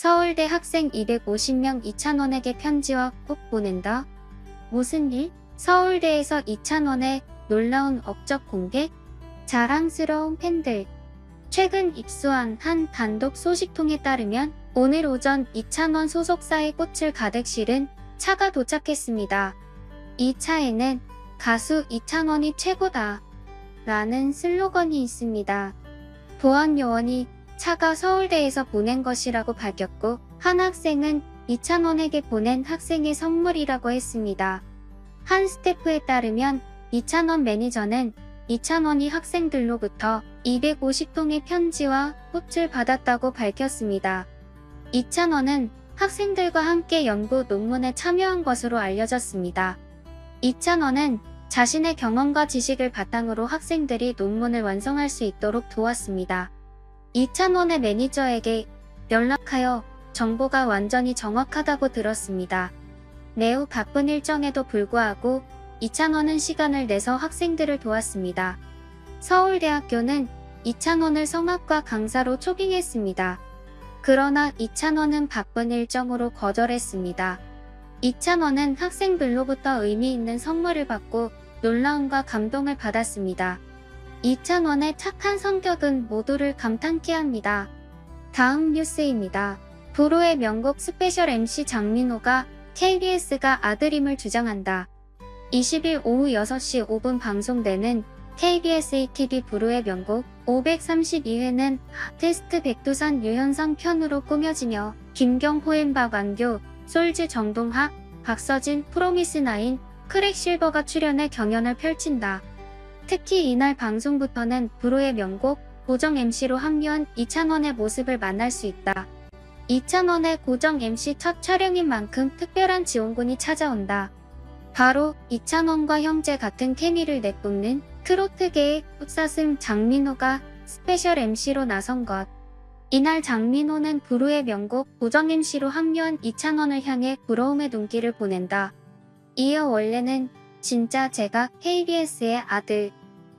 서울대 학생 250명 이찬원에게 편지와 꼭 보낸다. 무슨 일? 서울대에서 이찬원의 놀라운 업적 공개? 자랑스러운 팬들. 최근 입수한 한 단독 소식통에 따르면 오늘 오전 이찬원 소속사의 꽃을 가득 실은 차가 도착했습니다. 이 차에는 가수 이찬원이 최고다. 라는 슬로건이 있습니다. 보안 요원이 차가 서울대에서 보낸 것이라고 밝혔고 한 학생은 이찬원에게 보낸 학생의 선물이라고 했습니다. 한 스태프에 따르면 이찬원 매니저는 이찬원이 학생들로부터 250통의 편지와 꽃을 받았다고 밝혔습니다. 이찬원은 학생들과 함께 연구 논문에 참여한 것으로 알려졌습니다. 이찬원은 자신의 경험과 지식을 바탕으로 학생들이 논문을 완성할 수 있도록 도왔습니다. 이찬원의 매니저에게 연락하여 정보가 완전히 정확하다고 들었습니다. 매우 바쁜 일정에도 불구하고 이찬원은 시간을 내서 학생들을 도왔습니다. 서울대학교는 이찬원을 성악과 강사로 초빙했습니다. 그러나 이찬원은 바쁜 일정으로 거절했습니다. 이찬원은 학생들로부터 의미 있는 선물을 받고 놀라움과 감동을 받았습니다. 이찬원의 착한 성격은 모두를 감탄케 합니다. 다음 뉴스입니다. 도로의 명곡 스페셜 MC 장민호가 KBS가 아들임을 주장한다. 20일 오후 6시 5분 방송되는 KBS ETV 부르의 명곡 532회는 테스트 백두산 유현상 편으로 꾸며지며 김경호엔 박완교, 솔즈 정동학, 박서진, 프로미스나인, 크랙실버가 출연해 경연을 펼친다. 특히 이날 방송부터는 브로의 명곡 고정 MC로 합류한 이찬원의 모습을 만날 수 있다. 이찬원의 고정 MC 첫 촬영인 만큼 특별한 지원군이 찾아온다. 바로 이찬원과 형제 같은 케미를 내뿜는 트로트계의 꽃사슴 장민호가 스페셜 MC로 나선 것. 이날 장민호는 부르의 명곡 고정 MC로 합류한 이찬원을 향해 부러움의 눈길을 보낸다. 이어 원래는 진짜 제가 KBS의 아들,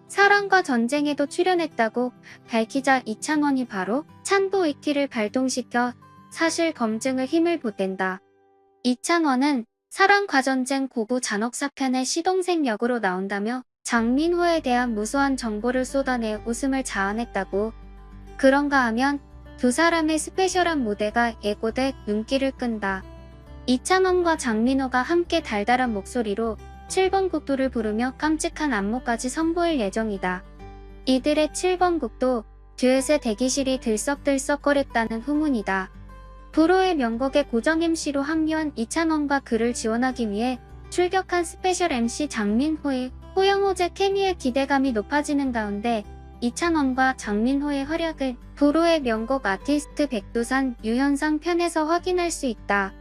사랑과 전쟁에도 출연했다고 밝히자 이찬원이 바로 찬도 위키를 발동시켜 사실 검증을 힘을 보탠다. 이찬원은 사랑과 전쟁 고부 잔혹사편의 시동생 역으로 나온다며 장민호에 대한 무수한 정보를 쏟아내 웃음을 자아냈다고. 그런가 하면 두 사람의 스페셜한 무대가 예고돼 눈길을 끈다. 이찬원과 장민호가 함께 달달한 목소리로 7번 국도를 부르며 깜찍한 안무까지 선보일 예정이다. 이들의 7번 국도 듀엣의 대기실이 들썩들썩거렸다는 후문이다. 브로의 명곡의 고정 MC로 합류한 이찬원과 그를 지원하기 위해 출격한 스페셜 MC 장민호의 호영호제 케미의 기대감이 높아지는 가운데 이찬원과 장민호의 활약을 브로의 명곡 아티스트 백두산 유현상 편에서 확인할 수 있다.